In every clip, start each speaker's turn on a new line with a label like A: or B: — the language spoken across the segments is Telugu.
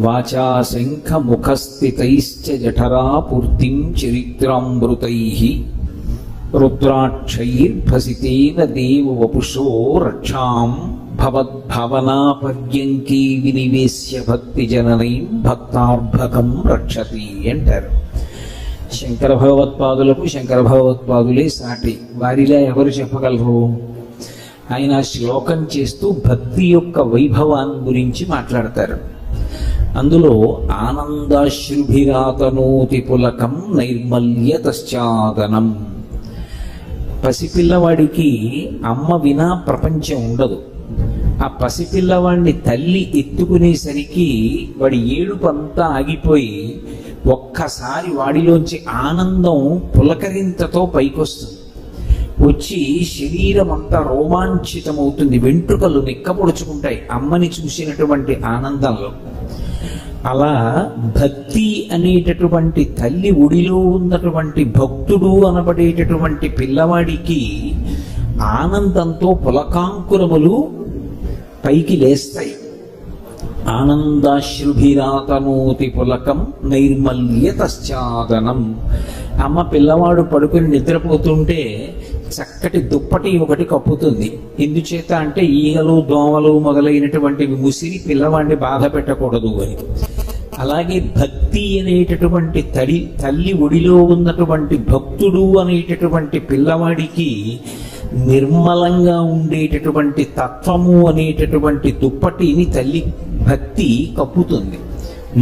A: వాచా శంఖ ముఖస్థితైశ్చ జఠరా చరిత్రామృతై రుద్రాక్షైర్భసితేన దేవ వపుషో రక్షాం భవద్భవనాపర్యంకీ వినివేశ్య భక్తి జననీం భక్తార్భకం రక్షతి అంటారు. శంకర భగవత్పాదులకు శంకర భగవత్పాదులే సాటి. వారిలా ఎవరు చెప్పగలరు? ఆయన శ్లోకం చేస్తూ భక్తి యొక్క వైభవాన్ని గురించి మాట్లాడతారు. అందులో ఆనందాశ్రుభిరాతనోతి పులకం నైర్మల్య తశ్చాదనం పసిపిల్లవాడికి అమ్మ వినా ప్రపంచం ఉండదు. ఆ పసిపిల్లవాడిని తల్లి ఎత్తుకునేసరికి వాడి ఏడుపంతా ఆగిపోయి ఒక్కసారి వాడిలోంచి ఆనందం పులకరింతతో పైకొస్తుంది. వచ్చి శరీరం అంతా రోమాంచితమవుతుంది. వెంట్రుకలు నిక్కపొడుచుకుంటాయి అమ్మని చూసినటువంటి ఆనందంలో అలా భక్తి అనేటటువంటి తల్లి ఒడిలో ఉన్నటువంటి భక్తుడు అనబడేటటువంటి పిల్లవాడికి ఆనందంతో పులకాంకురములు పైకి లేస్తాయి. ఆనందాశ్రుభిరాతనోతి పులకం నైర్మల్య తశ్చాదనం అమ్మ పిల్లవాడు పడుకుని నిద్రపోతుంటే చక్కటి దుప్పటి ఒకటి కప్పుతుంది. ఎందుచేత అంటే ఈగలు దోమలు మొదలైనటువంటివి ముసిరి పిల్లవాడిని బాధ పెట్టకూడదు అని. అలాగే భక్తి అనేటటువంటి తడి తల్లి ఒడిలో ఉన్నటువంటి భక్తుడు అనేటటువంటి పిల్లవాడికి నిర్మలంగా ఉండేటటువంటి తత్వము అనేటటువంటి దుప్పటిని తల్లి భక్తి కప్పుతుంది.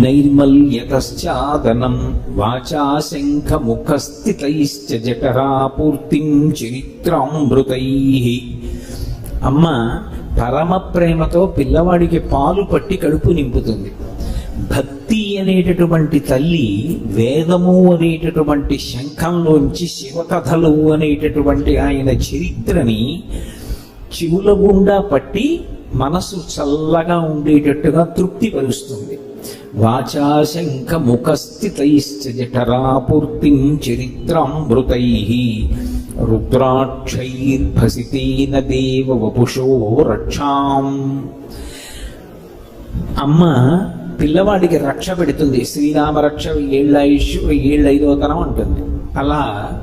A: నైర్మల్యతశ్చాదనం వాచా శంఖ ముఖస్థితైశ్చ జఠరా పూర్తిం చరిత్రామృతై అమ్మ పరమ ప్రేమతో పిల్లవాడికి పాలు పట్టి కడుపు నింపుతుంది. భక్తి అనేటటువంటి తల్లి వేదము అనేటటువంటి శంఖంలోంచి శివకథలు అనేటటువంటి ఆయన చరిత్రని చెవుల గుండా పట్టి మనసు చల్లగా ఉండేటట్టుగా తృప్తిపరుస్తుంది. వాచా శంఖ ముఖస్థితైశ్చ చరిత్రామృతై రుద్రాక్షైర్భసితేన దేవ వపుషో రక్షాం అమ్మ పిల్లవాడికి రక్ష పెడుతుంది. శ్రీరామ రక్ష ఏళ్ళ ఆయుష్ ఏళ్ళ ఐదోతనం అంటుంది. అలా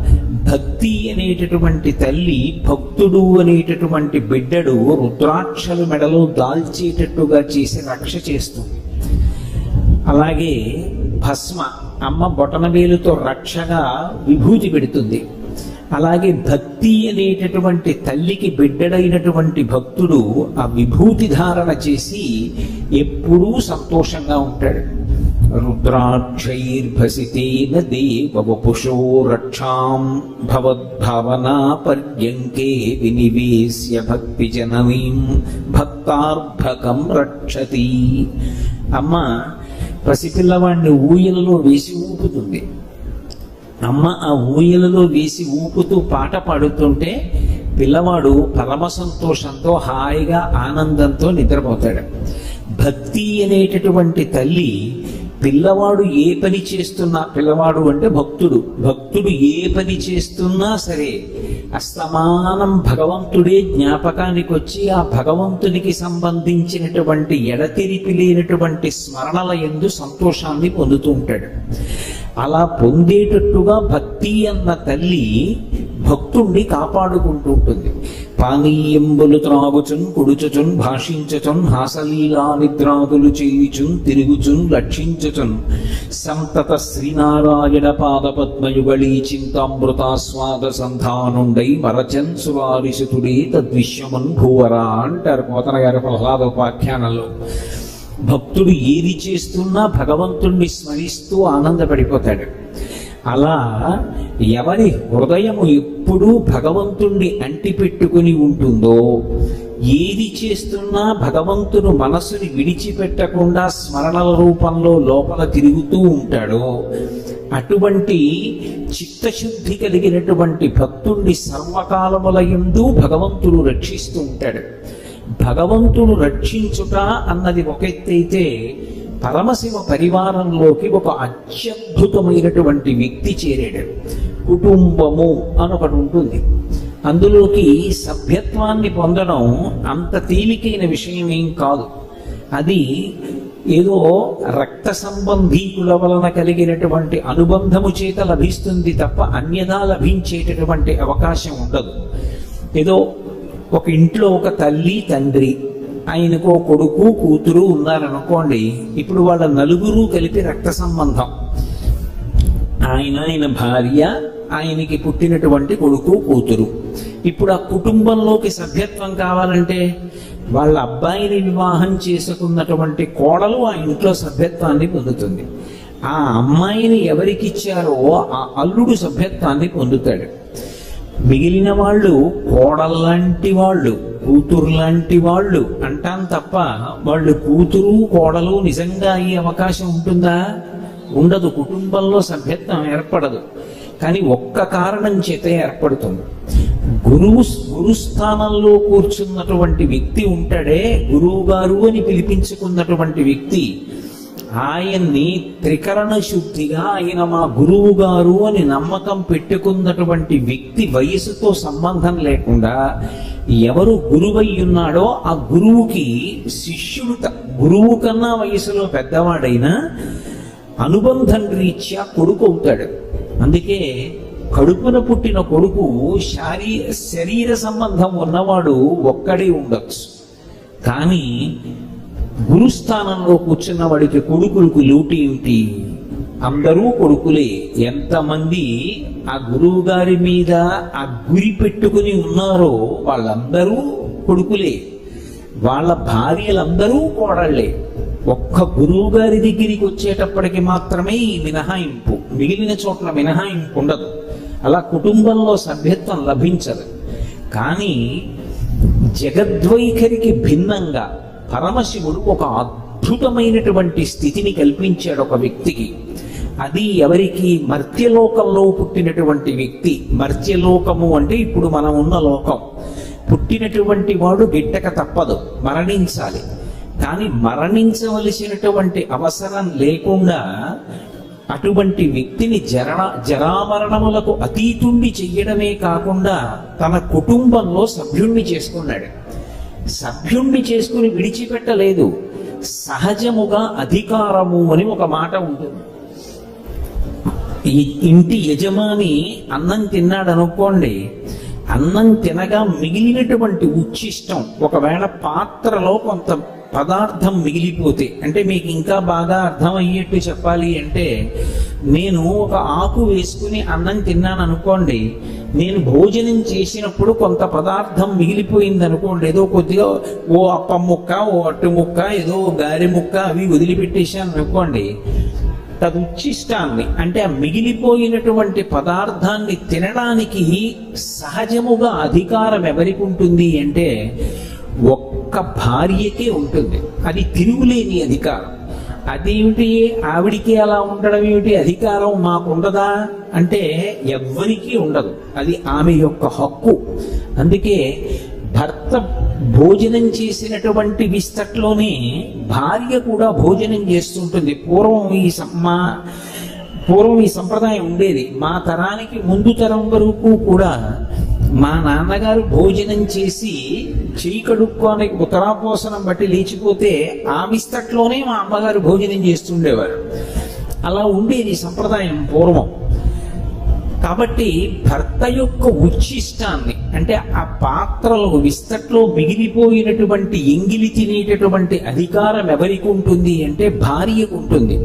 A: భక్తి అనేటటువంటి తల్లి భక్తుడు అనేటటువంటి బిడ్డడు రుద్రాక్షలు మెడలో దాల్చేటట్టుగా చేసి రక్ష చేస్తుంది. అలాగే భస్మ అమ్మ బొటనవేలుతో రక్షగా విభూతి పెడుతుంది. అలాగే భక్తి అనేటటువంటి తల్లికి బిడ్డడైనటువంటి భక్తుడు ఆ విభూతి ధారణ చేసి ఎప్పుడూ సంతోషంగా ఉంటాడు. రుద్రాక్షైర్భసితేన దేవ వపుషో రక్షాం భవద్భావనా పర్యంకే వినివేశ్య భక్తి జననీం భక్తార్భకం రక్షతి. అమ్మ పసిపిల్లవాడిని ఊయలలో వేసి ఊపుతుంది. అమ్మ ఆ ఊయలలో వేసి ఊపుతూ పాట పాడుతుంటే పిల్లవాడు పరమ సంతోషంతో హాయిగా ఆనందంతో నిద్రపోతాడు. భక్తి అనేటటువంటి తల్లి పిల్లవాడు ఏ పని చేస్తున్నా పిల్లవాడు అంటే భక్తుడు భక్తుడు ఏ పని చేస్తున్నా సరే అస్తమానం భగవంతుడే జ్ఞాపకానికి వచ్చి ఆ భగవంతునికి సంబంధించినటువంటి ఎడతెరిపి లేనటువంటి స్మరణల ఎందు సంతోషాన్ని పొందుతూ ఉంటాడు. అలా పొందేటట్టుగా భక్తి అన్న తల్లి భక్తుణ్ణి కాపాడుకుంటూ ఉంటుంది పానీయంబులు త్రాగుచున్ కుడుచుచున్ భాషించుచున్ హాసలీలా నిద్రాదులు చేయుచున్ తిరుగుచున్ లక్షించుచున్ సంతత శ్రీనారాయణ పాదపద్మయుగళీ చింతామృతాస్వాద సంధానుండై మరచన్ సువారిసుతుడే తద్విశ్వమన్ భూవరా అంటారు. పోతన గారి ప్రహ్లాదోపాఖ్యానంలో. భక్తుడు ఏది చేస్తున్నా భగవంతుణ్ణి స్మరిస్తూ ఆనందపడిపోతాడు. అలా ఎవరి హృదయము ఎప్పుడూ భగవంతుణ్ణి అంటిపెట్టుకుని ఉంటుందో ఏది చేస్తున్నా భగవంతుడు మనసుని విడిచిపెట్టకుండా స్మరణల రూపంలో లోపల తిరుగుతూ ఉంటాడో అటువంటి చిత్తశుద్ధి కలిగినటువంటి భక్తుణ్ణి సర్వకాలములయందు భగవంతుడు రక్షిస్తూ ఉంటాడు. భగవంతుడు రక్షించుట అన్నది ఒక ఎత్తైతే పరమశివ పరివారంలోకి ఒక అత్యద్భుతమైనటువంటి వ్యక్తి చేరాడు. కుటుంబము అని ఒకటి ఉంటుంది. అందులోకి సభ్యత్వాన్ని పొందడం అంత తేలికైన విషయం ఏం కాదు. అది ఏదో రక్త సంబంధీకుల వలన కలిగినటువంటి అనుబంధము చేత లభిస్తుంది తప్ప అన్యదా లభించేటటువంటి అవకాశం ఉండదు. ఏదో ఒక ఇంట్లో ఒక తల్లి తండ్రి ఆయనకు కొడుకు కూతురు ఉన్నారనుకోండి ఇప్పుడు వాళ్ళ నలుగురు కలిపి రక్త సంబంధం. ఆయన ఆయన భార్య ఆయనకి పుట్టినటువంటి కొడుకు కూతురు. ఇప్పుడు ఆ కుటుంబంలోకి సభ్యత్వం కావాలంటే వాళ్ళ అబ్బాయిని వివాహం చేసుకున్నటువంటి కోడలు ఆ ఇంట్లో సభ్యత్వాన్ని పొందుతుంది. ఆ అమ్మాయిని ఎవరికిచ్చారో ఆ అల్లుడు సభ్యత్వాన్ని పొందుతాడు. మిగిలిన వాళ్ళు కోడల్లాంటి వాళ్ళు. కూతురు లాంటి వాళ్ళు అంటాం తప్ప వాళ్ళు కూతురు కోడలు నిజంగా అయ్యే అవకాశం ఉంటుందా? ఉండదు. కుటుంబంలో సభ్యత్వం ఏర్పడదు. కానీ ఒక్క కారణం చేత ఏర్పడుతుంది. గురువు గురుస్థానంలో కూర్చున్నటువంటి వ్యక్తి ఉంటాడే గురువు గారు అని పిలిపించుకున్నటువంటి వ్యక్తి ఆయన్ని త్రికరణ శుద్ధిగా ఆయన మా గురువు గారు అని నమ్మకం పెట్టుకున్నటువంటి వ్యక్తి వయసుతో సంబంధం లేకుండా ఎవరు గురువై ఉన్నాడో ఆ గురువుకి శిష్యుడు త- గురువు కన్నా వయసులో పెద్దవాడైనా అనుబంధం రీత్యా కొడుకు అవుతాడు. అందుకే కడుపున పుట్టిన కొడుకు శారీ శరీర సంబంధం ఉన్నవాడు ఒక్కడే ఉండొచ్చు. కానీ గురుస్థానంలో కూర్చున్న వాడికి కొడుకులకు లోటు ఏమిటి? అందరూ కొడుకులే. ఎంతమంది ఆ గురువు గారి మీద ఆ గురి పెట్టుకుని ఉన్నారో వాళ్ళందరూ కొడుకులే. వాళ్ళ భార్యలందరూ కోడళ్ళే ఒక్క గురువు గారి దగ్గరికి వచ్చేటప్పటికి మాత్రమే ఈ మినహాయింపు మిగిలిన చోట్ల మినహాయింపు ఉండదు. అలా కుటుంబంలో సభ్యత్వం లభించదు. కానీ జగద్వైఖరికి భిన్నంగా పరమశివుడు ఒక అద్భుతమైనటువంటి స్థితిని కల్పించాడు ఒక వ్యక్తికి. అది ఎవరికి మర్త్యలోకంలో పుట్టినటువంటి వ్యక్తి. మర్త్యలోకము అంటే ఇప్పుడు మనం ఉన్న లోకం. పుట్టినటువంటి వాడు గిట్టక తప్పదు. మరణించాలి. కానీ మరణించవలసినటువంటి అవసరం లేకుండా అటువంటి వ్యక్తిని జరణ జరామరణములకు అతీతుండి చెయ్యడమే కాకుండా తన కుటుంబంలో సభ్యుణ్ణి చేసుకున్నాడు. సభ్యుణ్ణి చేసుకుని విడిచిపెట్టలేదు. సహజముగా అధికారము అని ఒక మాట ఉంటుంది. ఈ ఇంటి యజమాని అన్నం తిన్నాడు అనుకోండి అన్నం తినగా మిగిలినటువంటి ఉచ్ఛిష్టం ఒకవేళ పాత్రలో కొంత పదార్థం మిగిలిపోతే అంటే మీకు ఇంకా బాగా అర్థం అయ్యేట్టు చెప్పాలి అంటే నేను ఒక ఆకు వేసుకుని అన్నం తిన్నాను అనుకోండి నేను భోజనం చేసినప్పుడు కొంత పదార్థం మిగిలిపోయింది అనుకోండి ఏదో కొద్దిగా ఓ అప్పం ముక్క ఓ అట్టు ముక్క ఏదో గారె ముక్క అవి వదిలిపెట్టేసాను అనుకోండి తదుచ్చిష్టాన్ని అంటే ఆ మిగిలిపోయినటువంటి పదార్థాన్ని తినడానికి సహజముగా అధికారం ఎవరికి ఉంటుంది అంటే ఒక్క భార్యకే ఉంటుంది. అది తిరుగులేని అధికారం. అదేమిటి? ఆవిడికి అలా ఉండడం ఏమిటి? అధికారం మాకు ఉండదా అంటే ఎవ్వరికీ ఉండదు. అది ఆమె యొక్క హక్కు. అందుకే భర్త భోజనం చేసినటువంటి విస్తట్లోనే భార్య కూడా భోజనం చేస్తుంటుంది. పూర్వం ఈ మా పూర్వం ఈ సంప్రదాయం ఉండేది. మా తరానికి ముందు తరం వరకు కూడా మా నాన్నగారు భోజనం చేసి చేయి కడుక్కోనికి ఉత్తరాపోసనం బట్టి లేచిపోతే ఆ విస్తట్లోనే మా అమ్మగారు భోజనం చేస్తుండేవారు. అలా ఉండేది సంప్రదాయం పూర్వం. కాబట్టి భర్త యొక్క ఉచ్ఛిష్టాన్ని అంటే ఆ పాత్రలో విస్తట్లో మిగిలిపోయినటువంటి ఎంగిలి తినేటటువంటి అధికారం ఎవరికి ఉంటుంది అంటే భార్యకు ఉంటుంది.